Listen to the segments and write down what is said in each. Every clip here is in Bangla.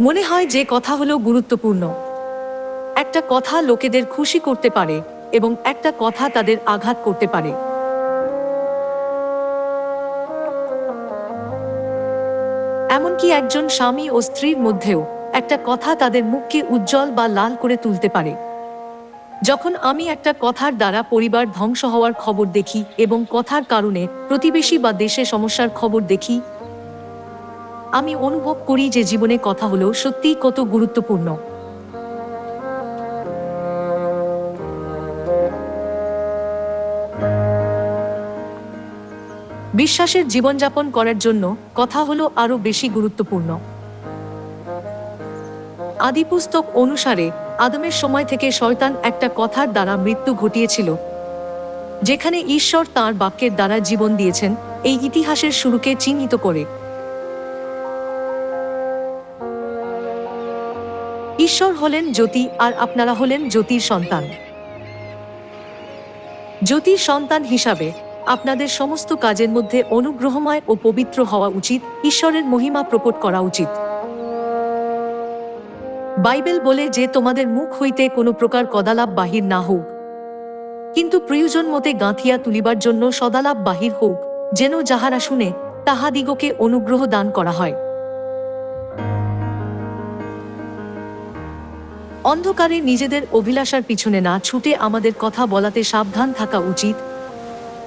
মনে হয় যে কথা হলো গুরুত্বপূর্ণ। একটা কথা লোকেদের খুশি করতে পারে এবং একটা কথা তাদের আঘাত করতে পারে। এমনকি একজন স্বামী ও স্ত্রীর মধ্যেও একটা কথা তাদের মুখকে উজ্জ্বল বা লাল করে তুলতে পারে। যখন আমি একটা কথার দ্বারা পরিবার ধ্বংস হওয়ার খবর দেখি এবং কথার কারণে প্রতিবেশী বা দেশে সমস্যার খবর দেখি আমি অনুভব করি যে জীবনে কথা হলো সত্যিই কত গুরুত্বপূর্ণ। বিশ্বাসের জীবনযাপন করার জন্য কথা হলো আরও বেশি গুরুত্বপূর্ণ। আদিপুস্তক অনুসারে আদমের সময় থেকে শয়তান একটা কথার দ্বারা মৃত্যু ঘটিয়েছিল, যেখানে ঈশ্বর তার বাক্যের দ্বারা জীবন দিয়েছেন, এই ইতিহাসের শুরুকে চিহ্নিত করে। ঈশ্বর হলেন জ্যোতি আর আপনারা হলেন জ্যোতির সন্তান। জ্যোতির সন্তান হিসাবে আপনাদের সমস্ত কাজের মধ্যে অনুগ্রহময় ও পবিত্র হওয়া উচিত, ঈশ্বরের মহিমা প্রকট করা উচিত। বাইবেল বলে যে তোমাদের মুখ হইতে কোনো প্রকার কদালাপ বাহির না হোক। কিন্তু প্রয়োজন মতে গাঁথিয়া তুলিবার জন্য সদালাপ বাহির হোক, যেন যাহারা শুনে, তাহাদিগকে অনুগ্রহ দান করা হয়। অন্ধকারে নিজেদের অভিলাষার পিছনে না ছুটে আমাদের কথা বলাতে সাবধান থাকা উচিত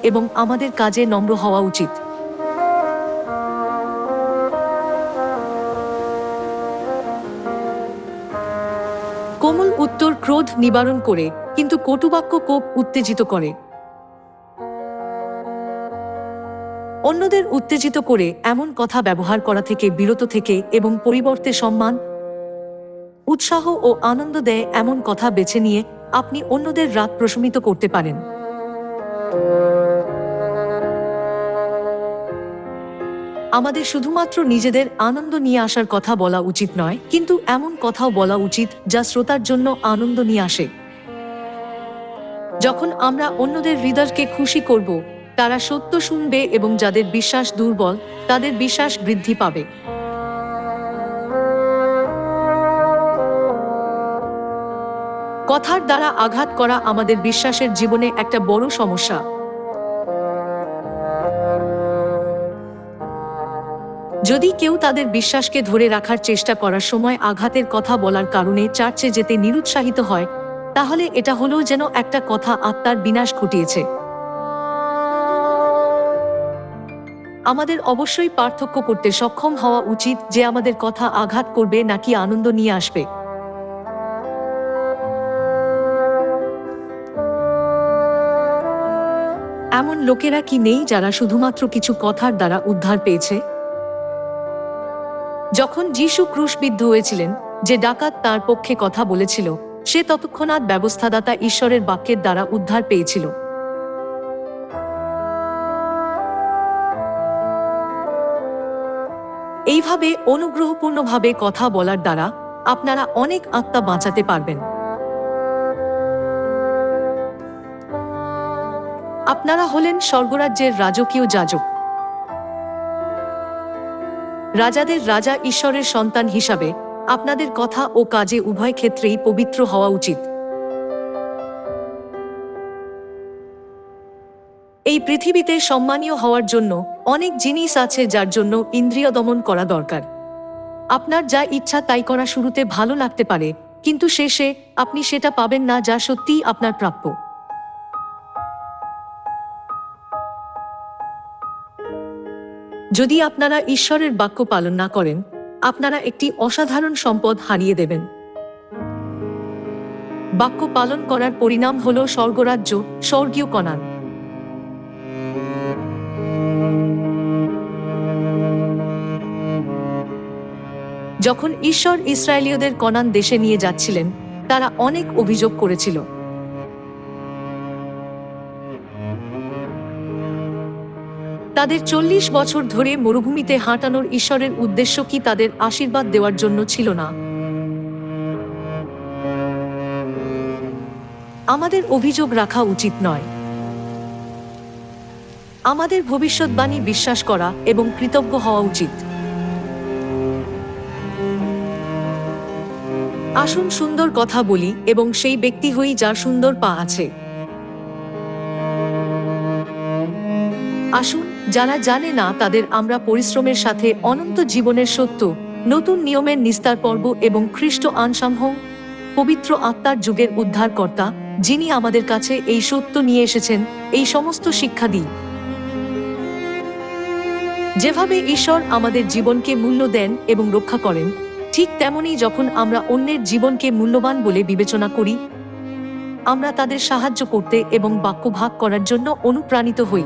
এবং আমাদের কাজে নম্র হওয়া উচিত। কোমল উত্তর ক্রোধ নিবারণ করে, কিন্তু কটুবাক্য কোপ উত্তেজিত করে। অন্যদের উত্তেজিত করে এমন কথা ব্যবহার করা থেকে বিরত থেকে এবং পরিবর্তে সম্মান উৎসাহ ও আনন্দ দেয় এমন কথা বেছে নিয়ে আপনি অন্যদের রাত প্রশমিত করতে পারেন। আমাদের শুধুমাত্র নিজেদের আনন্দ নিয়ে আসার কথা বলা উচিত নয়, কিন্তু এমন কথাও বলা উচিত যা শ্রোতার জন্য আনন্দ নিয়ে আসে। যখন আমরা অন্যদের হৃদয়কে খুশি করব, তারা সত্য শুনবে এবং যাদের বিশ্বাস দুর্বল, তাদের বিশ্বাস বৃদ্ধি পাবে। কথার দ্বারা আঘাত করা আমাদের বিশ্বাসের জীবনে একটা বড় সমস্যা। যদি কেউ তাদের বিশ্বাসকে ধরে রাখার চেষ্টা করার সময় আঘাতের কথা বলার কারণে চার্চে যেতে নিরুৎসাহিত হয়, তাহলে এটা হলো যেন একটা কথা আত্মার বিনাশ ঘটিয়েছে। আমাদের অবশ্যই পার্থক্য করতে সক্ষম হওয়া উচিত যে আমাদের কথা আঘাত করবে নাকি আনন্দ নিয়ে আসবে। এমন লোকেরা কি নেই যারা শুধুমাত্র কিছু কথার দ্বারা উদ্ধার পেয়েছে? যখন যিশু ক্রুশবিদ্ধ হয়েছিলেন, যে ডাকাত তার পক্ষে কথা বলেছিল, সে ততক্ষণাৎ ব্যবস্থাদাতা ঈশ্বরের বাক্যের দ্বারা উদ্ধার পেয়েছিল। এইভাবে অনুগ্রহপূর্ণভাবে কথা বলার দ্বারা আপনারা অনেক আত্মা বাঁচাতে পারবেন। আপনারা হলেন স্বর্গরাজ্যের রাজকীয় যাজক। রাজাদের রাজা ঈশ্বরের সন্তান হিসাবে আপনাদের কথা ও কাজে উভয় ক্ষেত্রেই পবিত্র হওয়া উচিত। এই পৃথিবীতে সম্মানীয় হওয়ার জন্য অনেক জিনিস আছে যার জন্য ইন্দ্রিয় দমন করা দরকার। আপনার যা ইচ্ছা তাই করা শুরুতে ভালো লাগতে পারে, কিন্তু শেষে আপনি সেটা পাবেন না যা সত্যিই আপনার প্রাপ্য। যদি আপনারা ঈশ্বরের বাক্য পালন না করেন, আপনারা একটি অসাধারণ সম্পদ হারিয়ে দেবেন। বাক্য পালন করার পরিণাম হল স্বর্গরাজ্য, স্বর্গীয় কণান যখন ঈশ্বর ইসরায়েলীয়দের কনান দেশে নিয়ে যাচ্ছিলেন, তারা অনেক অভিযোগ করেছিল। তাদের চল্লিশ বছর ধরে মরুভূমিতে হাঁটানোর ঈশ্বরের উদ্দেশ্য কি তাদের আশীর্বাদ দেওয়ার জন্য ছিল না? আমাদের অভিযোগ রাখা উচিত নয়। আমাদের ভবিষ্যৎবাণী বিশ্বাস করা এবং কৃতজ্ঞ হওয়া উচিত। আসুন সুন্দর কথা বলি এবং সেই ব্যক্তি হই যার সুন্দর পা আছে। আসুন যারা জানে না তাদের আমরা পরিশ্রমের সাথে অনন্ত জীবনের সত্য, নতুন নিয়মের নিস্তার পর্ব এবং খ্রিস্ট আনসামহ পবিত্র আত্মার যুগের উদ্ধারকর্তা, যিনি আমাদের কাছে এই সত্য নিয়ে এসেছেন, এই সমস্ত শিক্ষা দিই যেভাবে ঈশ্বর আমাদের জীবনকে মূল্য দেন এবং রক্ষা করেন, ঠিক তেমনি যখন আমরা অন্যের জীবনকে মূল্যবান বলে বিবেচনা করি, আমরা তাদের সাহায্য করতে এবং বাক্য ভাগ করার জন্য অনুপ্রাণিত হই।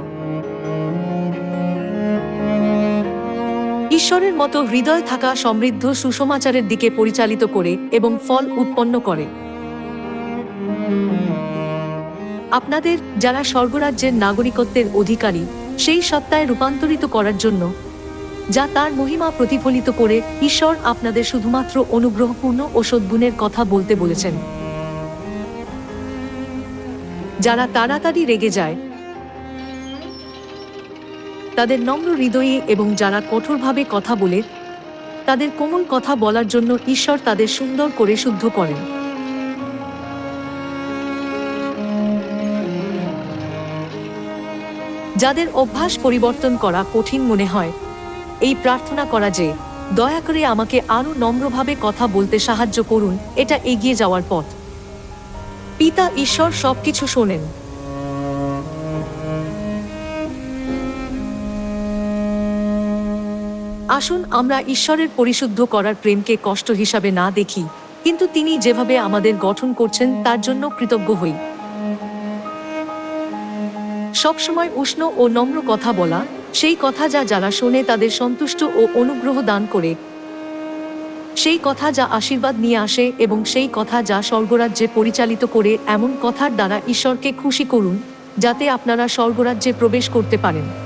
ঈশ্বরের মতো হৃদয় থাকা সমৃদ্ধ সুসমাচারের দিকে পরিচালিত করে এবং ফল উৎপন্ন করে। আপনাদের যারা স্বর্গরাজ্যের নাগরিকত্বের অধিকারী, সেই সত্তায় রূপান্তরিত করার জন্য, যা তার মহিমা প্রতিফলিত করে, ঈশ্বর আপনাদের শুধুমাত্র অনুগ্রহপূর্ণ ও সদ্গুণের কথা বলতে বলেছেন। যারা তাড়াতাড়ি রেগে যায় তাদের নম্র হৃদয়ে এবং যারা কঠোরভাবে কথা বলে, তাদের কোমল কথা বলার জন্য ঈশ্বর তাদের সুন্দর করে শুদ্ধ করেন। যাদের অভ্যাস পরিবর্তন করা কঠিন মনে হয়, এই প্রার্থনা করা যে, দয়া করে আমাকে আরও নম্রভাবে কথা বলতে সাহায্য করুন, এটা এগিয়ে যাওয়ার পথ। পিতা, ঈশ্বর সবকিছু শোনেন। আসুন, আমরা ঈশ্বরের পরিশুদ্ধ করার প্রেমকে কষ্ট হিসাবে না দেখি, কিন্তু তিনি যেভাবে আমাদের গঠন করছেন, তার জন্য কৃতজ্ঞ হই। সবসময় উষ্ণ ও নম্র কথা বলা, সেই কথা যা যারা শোনে তাদের সন্তুষ্ট ও অনুগ্রহ দান করে। সেই কথা যা আশীর্বাদ নিয়ে আসে এবং সেই কথা যা স্বর্গরাজ্যে পরিচালিত করে, এমন কথার দ্বারা ঈশ্বরকে খুশি করুন, যাতে আপনারা স্বর্গরাজ্যে প্রবেশ করতে পারেন।